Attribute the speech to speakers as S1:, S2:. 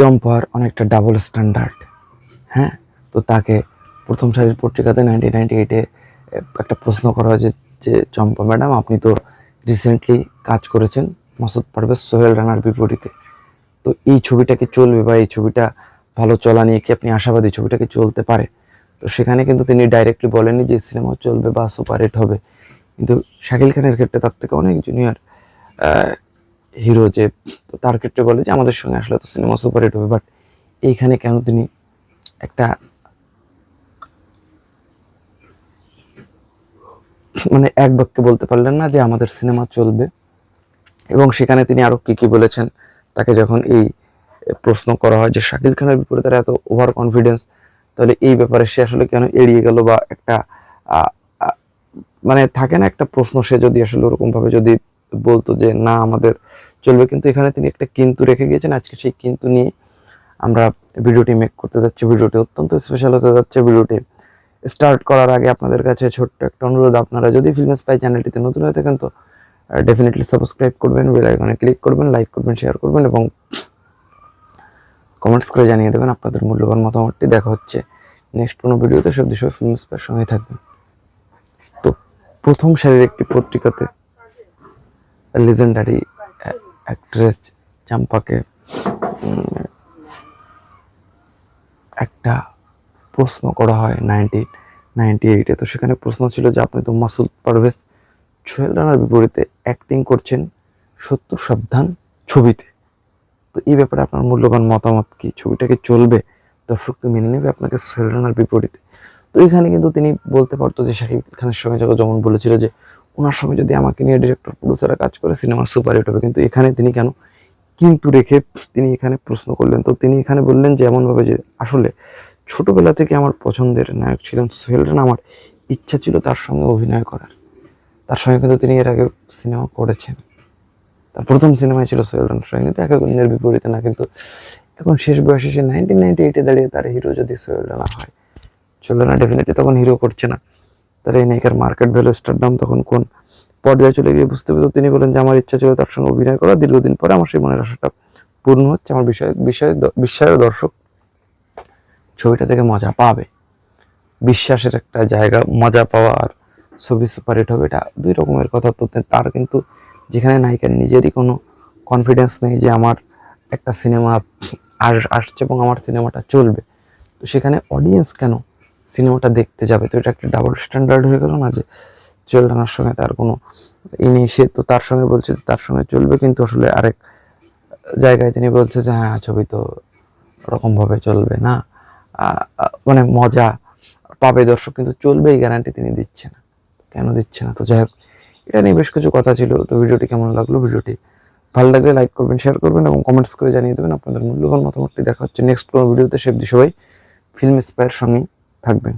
S1: চম্পার অনেকটা double standard হ্যাঁ? তো তাকে প্রথম সারির পত্রিকাতে নাইনটিন নাইনটি এইটে একটা প্রশ্ন করা হয়েছে যে চম্পা ম্যাডাম, আপনি তো রিসেন্টলি কাজ করেছেন মাসুদ পারভেজ সোহেল রানার বিপরীতে। তো এই ছবিটা কি চলবে বা এই ছবিটা ভালো চলা নিয়ে কি আপনি আশাবাদী ছবিটাকে চলতে পারে? তো সেখানে কিন্তু তিনি ডাইরেক্টলি বলেননি যে সিনেমা চলবে বা সুপার হিট হবে। কিন্তু শাকিল খানের ক্ষেত্রে তার থেকে অনেক জুনিয়র হিরো যে তার ক্ষেত্রে বলে যে আমাদের সঙ্গে আসলে তো সিনেমা সুপার হিট হবে বাট এইখানে কেন তিনি একটা মানে এক বাক্যে বলতে পারলেন না যে আমাদের সিনেমা চলবে। এবং সেখানে তিনি আরও কি কি বলেছেন, তাকে যখন এই প্রশ্ন করা হয় যে শাকিল খানের বিপরীতে তার এত ওভার কনফিডেন্স তাহলে এই ব্যাপারে সে আসলে কেন এড়িয়ে গেল বা একটা মানে থাকে না একটা প্রশ্ন, সে যদি আসলে ওরকম ভাবে যদি বলতো যে, না, আমাদের চলবে। কিন্তু এখানে তিনি একটা কিন্তু রেখে গিয়েছেন। আজকে সেই কিন্তু নিয়ে আমরা ভিডিওটি মেক করতে যাচ্ছি। ভিডিওটি অত্যন্ত স্পেশাল হতে যাচ্ছে। ভিডিওটি স্টার্ট করার আগে আপনাদের কাছে ছোট্ট একটা অনুরোধ। আপনারা যদি ফিল্ম স্পাই চ্যানেলটিতে নতুন হয়ে থাকেন তো ডেফিনেটলি সাবস্ক্রাইব করবেন বেল আইকনে ক্লিক করবেন লাইক করবেন শেয়ার করবেন এবং কমেন্টস করে জানিয়ে দেবেন আপনাদের মূল্যবান মতামতটি। দেখা হচ্ছে নেক্সট কোনো ভিডিওতে। সব বিষয়ে ফিল্ম স্পাইয়ের সঙ্গে থাকবেন। তো প্রথম সারির একটি পত্রিকাতে লেজেন্ডারি অ্যাক্ট্রেস চাম্পাকে একটা প্রশ্ন করা হয় নাইনটি নাইনটি এইটে তো সেখানে প্রশ্ন ছিল যে, আপনি তো মাসুদ পারভেজ, সোহেল রানার বিপরীতে অ্যাক্টিং করছেন সত্য সাবধান ছবিতে। তো এই ব্যাপারে আপনার মূল্যবান মতামত কি? ছবিটা কি চলবে? দর্শককে মেনে নেবে আপনাকে সোহেল রানার বিপরীতে। তো এখানে কিন্তু তিনি বলতে পারতো যে, শাকিব খানের সঙ্গে যখন যেমন বলেছিল যে ওনার সঙ্গে যদি আমাকে নিয়ে ডিরেক্টর প্রডিউসাররা কাজ করে সিনেমা সুপার হিট হবে। কিন্তু এখানে তিনি কেন? কিন্তু রেখে তিনি এখানে প্রশ্ন করলেন। তো তিনি এখানে বললেন যে এমনভাবে যে আসলে ছোটবেলা থেকে আমার পছন্দের নায়ক ছিলেন সোহেল রানা। আমার ইচ্ছা ছিল তার সঙ্গে অভিনয় করার। তার সঙ্গে কিন্তু তিনি এর আগে সিনেমা করেছেন। তার প্রথম সিনেমায় ছিল সোহেল রানার সঙ্গে। কিন্তু একা গুণের বিপরীতে না, কিন্তু এখন শেষ বয়সে সে নাইনটিন নাইনটি এইটে দাঁড়িয়ে তার হিরো যদি সোহেল রানা হয় সোহেল রানা ডেফিনেটলি তখন হিরো করছে না। তার এই নায়িকার মার্কেট ভ্যালু স্টার দাম তখন কোন পর্যায়ে চলে গিয়ে বুঝতে পেরে তিনি বলেন যে আমার ইচ্ছা ছিল তার সঙ্গে অভিনয় করা। দীর্ঘদিন পরে আমার সেই মনের আশাটা পূর্ণ হচ্ছে। আমার বিষয় বিষয় বিশ্বাসের দর্শক ছবিটা থেকে মজা পাবে। বিশ্বাসের একটা জায়গা, মজা পাওয়া আর ছবি সুপারহিট হবে এটা দুই রকমের কথা। তো তার কিন্তু যেখানে নায়িকার নিজেরই কোনো কনফিডেন্স নেই যে আমার একটা সিনেমা আর আসছে এবং আমার সিনেমাটা চলবে। তো সেখানে অডিয়েন্স কেন সিনেমাটা দেখতে যাবে, তো এটা একটা ডাবল স্ট্যান্ডার্ড হয়ে গেল না যে চল রানার সঙ্গে তার কোনো ই নেই। সে তো তার সঙ্গে বলছে যে তার সঙ্গে চলবে, কিন্তু আসলে আরেক জায়গায় তিনি বলছে যে হ্যাঁ ছবি তো ওরকমভাবে চলবে না। মানে মজা পাবে দর্শক, কিন্তু চলবে এই গ্যারান্টি তিনি দিচ্ছে না। কেন দিচ্ছে না? তো যাই হোক, এটা নিয়ে বেশ কিছু কথা ছিল। তো ভিডিওটি কেমন লাগল? ভিডিওটি ভালো লাগলে লাইক করবেন শেয়ার করবেন এবং কমেন্টস করে জানিয়ে দেবেন। আপনাদের মূল্যবান মতামতটি দেখা হচ্ছে নেক্সট কোনো ভিডিওতে সে সবাই ফিল্ম স্পায়ের সঙ্গেই থাকবেন।